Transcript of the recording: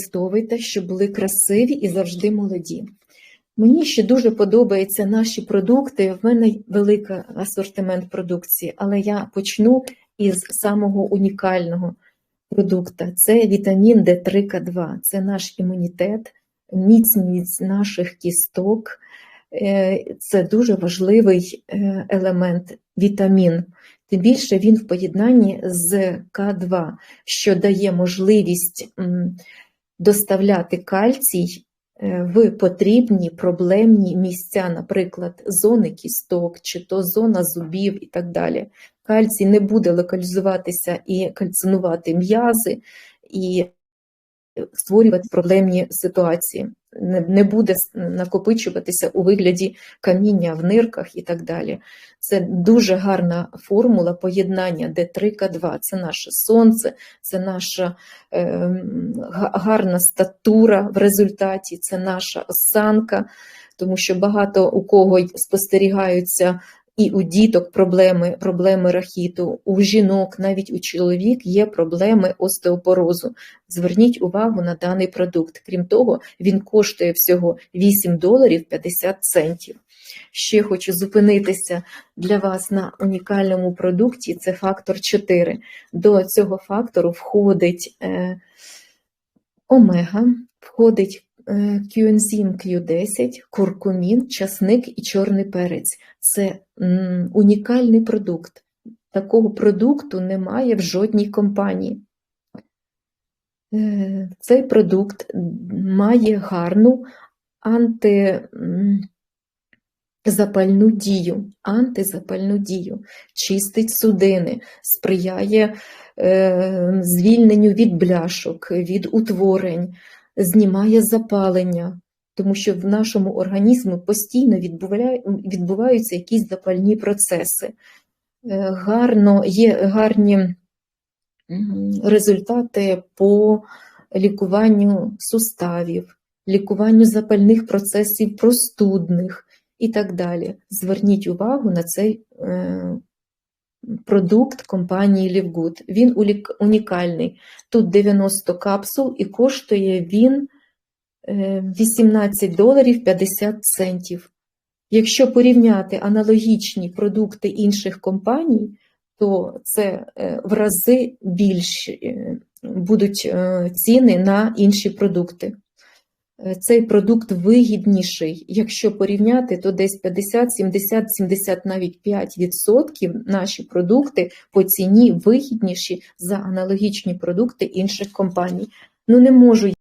використовуйте, щоб були красиві і завжди молоді. Мені ще дуже подобаються наші продукти. В мене великий асортимент продукції, але я почну із самого унікального продукту. Це вітамін D3К2. Це наш імунітет, міцність наших кісток. Е, Це дуже важливий е, елемент вітамін. Тим більше він в поєднанні з К2, що дає можливість доставляти кальцій е, в потрібні проблемні місця, наприклад, зони кісток, чи то зона зубів і так далі. Кальцій не буде локалізуватися і кальцинувати м'язи, і створювати проблемні ситуації. Не, буде накопичуватися у вигляді каміння в нирках і так далі. Це дуже гарна формула поєднання Д3К2. Це наше сонце, це наша е, гарна статура в результаті, це наша осанка, тому що багато у кого спостерігаються і у діток проблеми, проблеми рахіту, у жінок, навіть у чоловік є проблеми остеопорозу. Зверніть увагу на даний продукт. Крім того, він коштує всього 8 доларів 50 центів. Ще хочу зупинитися для вас на унікальному продукті. Це фактор 4. До цього фактору входить е, омега, входить е, кюензим Q10, куркумін, часник і чорний перець. Це унікальний продукт. Такого продукту немає в жодній компанії. Е, Цей продукт має гарну анти, м, запальну дію, антизапальну дію, чистить судини, сприяє е, звільненню від бляшок, від утворень, знімає запалення, тому що в нашому організмі постійно відбуваються якісь запальні процеси. Е, Гарно, є гарні результати по лікуванню суставів, лікуванню запальних процесів простудних і так далі. Зверніть увагу на цей е, продукт компанії Livgood. Він унікальний. Тут 90 капсул і коштує він е, 18 доларів 50 центів. Якщо порівняти аналогічні продукти інших компаній, то це е, в рази більші е, будуть е, ціни на інші продукти. Е, Цей продукт вигідніший. Якщо порівняти, то десь 50, 70, 70, навіть 5% наші продукти по ціні вигідніші за аналогічні продукти інших компаній. Ну не можу